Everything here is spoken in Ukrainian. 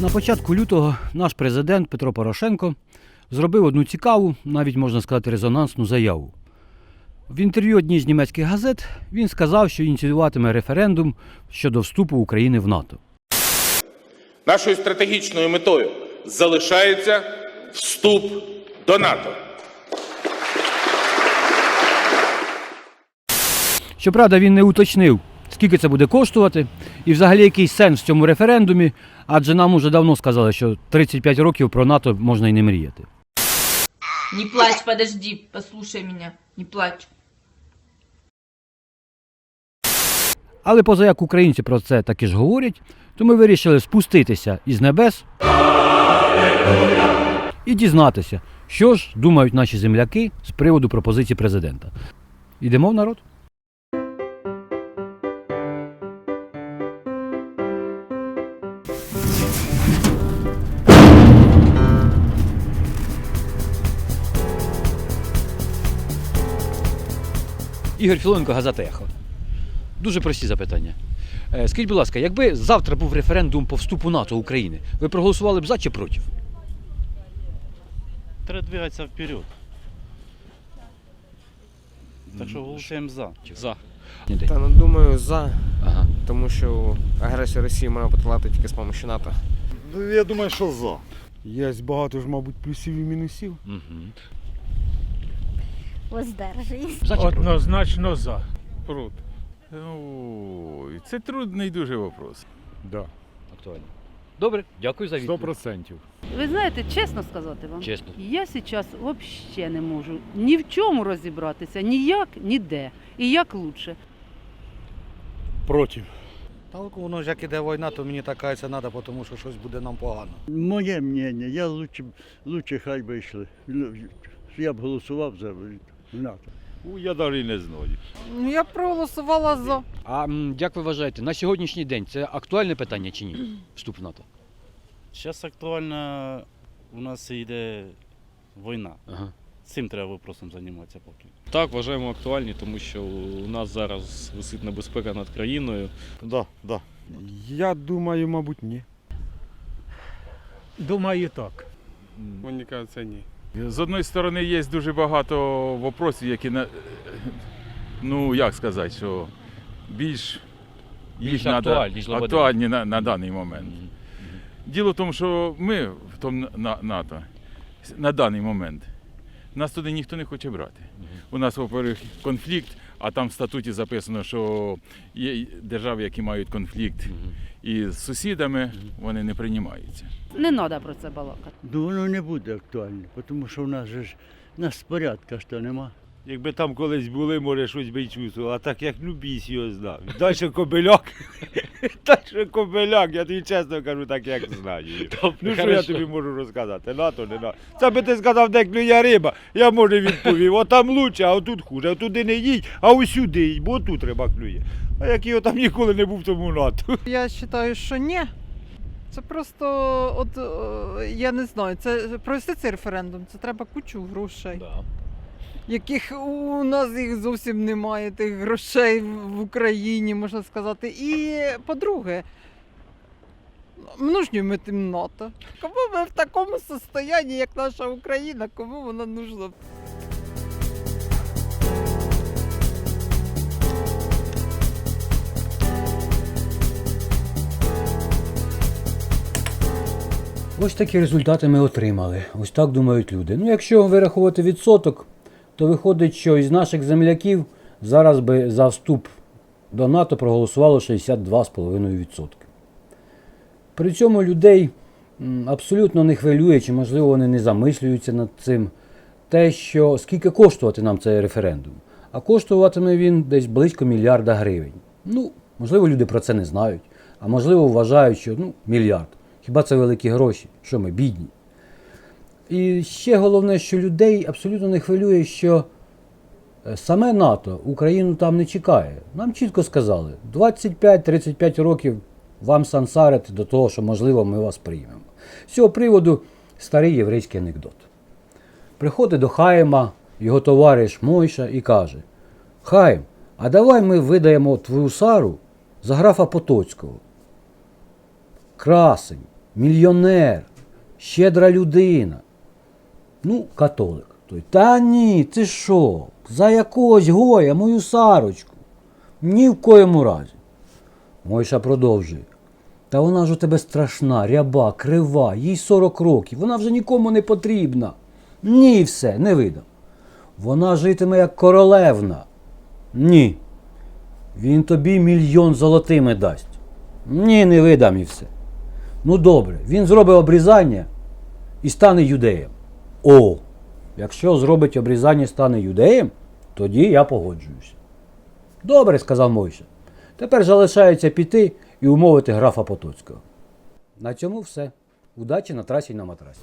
На початку лютого наш президент Петро Порошенко зробив одну цікаву, навіть можна сказати, резонансну заяву. В інтерв'ю одній з німецьких газет він сказав, що ініціюватиме референдум щодо вступу України в НАТО. Нашою стратегічною метою залишається вступ до НАТО. Щоправда, він не уточнив, скільки це буде коштувати, і взагалі який сенс в цьому референдумі, адже нам уже давно сказали, що 35 років про НАТО можна й не мріяти. Не плачь, подожди, послушай меня. Не плачь. Але поза як українці про це таки ж говорять, то ми вирішили спуститися із небес і дізнатися, що ж думають наші земляки з приводу пропозиції президента. Ідемо в народ. Ігор Філоненко, газета Ехо. Дуже прості запитання. Е, Скажіть, будь ласка, якби завтра був референдум по вступу НАТО України, ви проголосували б за чи проти? Треба двигатися вперед. Так що голосуємо за. За. Та ну думаю за, Ага. тому що агресію Росії можна подолати тільки з допомогою НАТО. Ну, я думаю, що за. Є багато ж, мабуть, плюсів і мінусів. Угу. Воздержуюсь. Однозначно за. Проти. Ну, це трудний дуже вопрос. Да. Актуально. Добре, дякую за відповідь. процентів. Ви знаєте, чесно сказати вам, Чесно. я зараз взагалі не можу ні в чому розібратися, ніяк, ніде. І як лучше. Проти. Та воно ж як іде війна, то мені така це треба, тому що щось буде нам погано. Моє мнення, я лучше, лучше хай би йшли. Ну, Я б голосував за НАТО. У, я навіть не знаю. Ну, я проголосувала за. А м, як ви вважаєте, на сьогоднішній день це актуальне питання чи ні? Вступ в НАТО? Зараз актуальна у нас йде війна. Ага. Цим треба вопросом займатися поки. Так, вважаємо актуальні, тому що у нас зараз висить небезпека над країною. Да, да. Я думаю, мабуть, ні. Думаю, так. Мені кажеться, ні. З одної сторони, є дуже багато вопросів, які ну як сказати, що більш, Більш їх актуальні, надо, актуальні на, на даний момент. Діло в тому, що ми в тому на- НАТО на даний момент. Нас туди ніхто не хоче брати. У нас, во-первых, конфлікт, а там в статуті записано, що є держави, які мають конфлікт із сусідами, вони не приймаються. Не треба про це балакати. Ну воно не буде актуально, тому що в нас же ж у нас порядка ж то нема. Якби там колись були, може щось би й чувствував, а так як ну біс його знав. Далі кобиляк. Далі кобиляк, я тобі чесно кажу, так як знаю. Ну що я тобі можу розказати? НАТО, не НАТО. Це би ти сказав, де клює риба. Я може відповів, отам лучше, а отут хуже, отуди не їдь, а усюди їдь, бо тут риба клює. А як його там ніколи не був тому НАТО. Я вважаю, що ні. Це просто, от е, я не знаю, це провести цей референдум, це треба кучу грошей, Да. Яких у нас їх зовсім немає, тих грошей в Україні, можна сказати. І по-друге, ми тим Кому ми в такому состоянні, як наша Україна, кому вона нужна? Ось такі результати ми отримали. Ось так думають люди. Ну, якщо вирахувати відсоток, то виходить, що із наших земляків зараз би за вступ до НАТО проголосувало 62,5%. При цьому людей абсолютно не хвилює, чи можливо вони не замислюються над цим, те, що скільки коштувати нам цей референдум. А коштуватиме він десь близько мільярда гривень. Ну, можливо, люди про це не знають, а можливо вважають, що ну, мільярд. Хіба це великі гроші? Що ми бідні? І ще головне, що людей абсолютно не хвилює, що е, саме НАТО Україну там не чекає. Нам чітко сказали, 25-35 років вам сансарити до того, що можливо ми вас приймемо. З цього приводу старий єврейський анекдот. Приходить до Хаїма його товариш Мойша і каже: Хаїм, а давай ми видаємо твою Сару за графа Потоцького. Красень, мільйонер, щедра людина. Ну, католик. Той, Та ні, ти що? За якогось гоя, мою Сарочку. Ні в коєму разі. Мойша продовжує. Та вона ж у тебе страшна, ряба, крива, їй 40 років, вона вже нікому не потрібна. Ні, все, не видам. Вона житиме як королевна. Ні. Він тобі мільйон золотими дасть. Ні, не видам і все. Ну добре, він зробить обрізання і стане юдеєм. О, якщо зробить обрізання і стане юдеєм, тоді я погоджуюся. Добре, сказав Мойша. Тепер залишається піти і умовити графа Потоцького. На цьому все. Удачі на трасі й на матрасі.